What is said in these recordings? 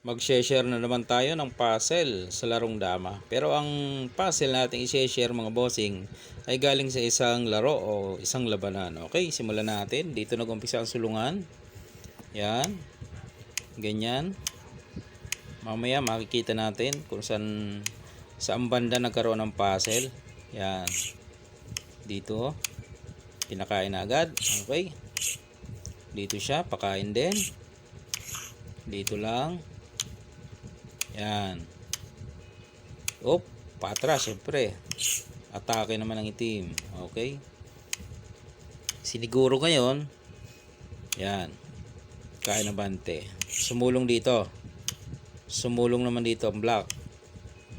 Mag-share na naman tayo ng puzzle sa larong dama. Pero ang puzzle natin i-share mga bossing ay galing sa isang laro o isang labanan. Okay, simulan natin. Dito nag-umpisa ang sulungan. Yan. Ganyan. Mamaya makikita natin kung saan saan banda nagkaroon ng puzzle. Yan. Dito. Pinakain na agad. Okay. Dito siya. Pakain din. Dito lang. Yan. Op, patras syempre. Atake naman ng itim. Okay? Siniguro ngayon. Yan. Kain na bante. Sumulong dito. Sumulong naman dito ang black.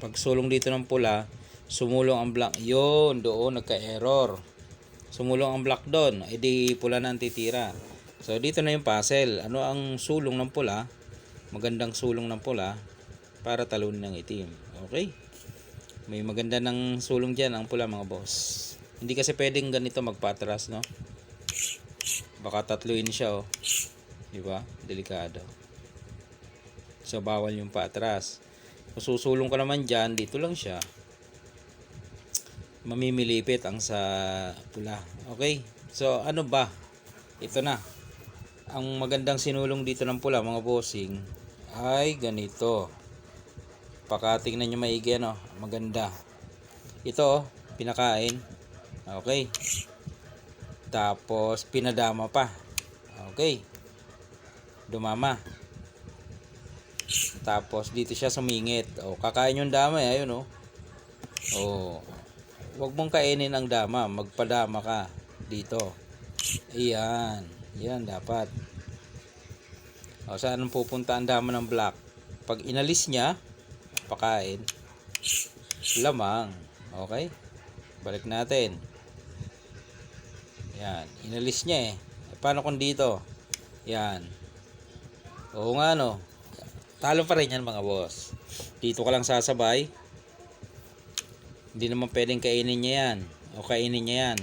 Pag sulong dito ng pula, sumulong ang black. Yun, doon nagka-error. Sumulong ang black doon. E di pula na ang titira. So dito na yung puzzle. Ano ang sulong ng pula? Magandang sulong ng pula para talunin ng itim. Okay? May maganda ng sulong dyan ang pula mga boss. Hindi kasi pwedeng ganito magpatras, no? Baka tatluin siya, oh. Di ba? Delikado. So, bawal yung patras. Kung susulong ka naman dyan, dito lang siya. Mamimilipit ang sa pula. Okay? So, ano ba? Ito na. Ang magandang sinulong dito ng pula, mga bossing, ay ganito. Pakatingnan nyo maigi ano, maganda. Ito, oh, pinakain. Okay. Tapos, pinadama pa. Okay. Dumama. Tapos, dito siya sumingit. O, kakain yung dama eh. Ayun, oh. O, wag mong kainin ang dama. Magpadama ka dito. Iyan. Yan, dapat. O, saan pupunta ang dama ng black? Pag inalis niya, pakain, lamang. Okay? Balik natin. Yan. Inalis niya eh. eh paano kung dito? Yan. Oo nga no. Talo pa rin yan mga boss. Dito ka lang sasabay. Hindi naman pwedeng kainin niya yan. O kainin niya yan.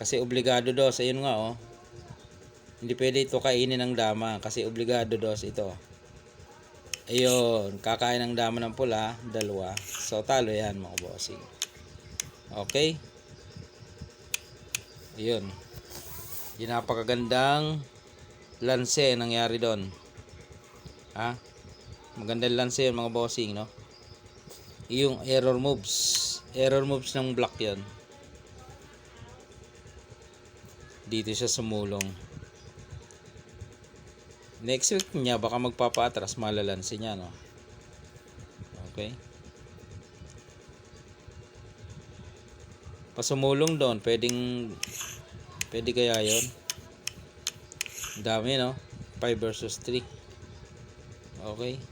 Kasi obligado dos. Ayun nga oh. Hindi pwede ito kainin ng dama. Kasi obligado dos ito. Ayun. Kakain ng dama ng pula. Dalawa. So talo yan mga bossing. Okay. Ayun. Yung napakagandang lanse nangyari doon. Ha? Magandang lanse yun mga bossing, no? Yung error moves. Error moves ng block yon. Dito siya sumulong. Next week niya, baka magpapatras, malalansi niya, no? Okay. Pasumulong doon, pwedeng, pwede kaya yon Dami, no? 5 versus 3. Okay.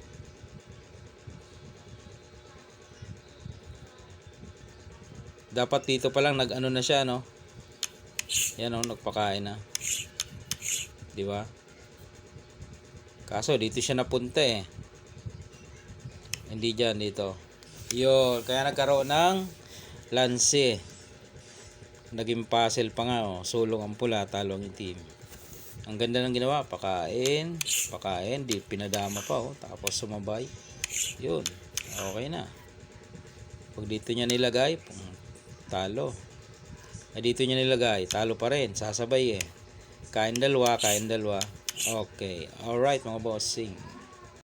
Dapat dito pa lang nag-ano na siya, no? Yan, no? Nagpakain na. Di ba? Kaso dito siya napunta eh. Hindi dyan dito. Yun. Kaya nagkaroon ng lanse. Naging puzzle pa nga oh. Sulong ang pula, talo ang itim. Ang ganda ng ginawa. Pakain. Pakain. Di pinadama pa oh. Tapos sumabay. Yun. Okay na. Pag dito niya nilagay, talo. Ay dito niya nilagay, talo pa rin. Sasabay eh. Kain dalawa, kain dalawa. Okay. Alright mga bossing.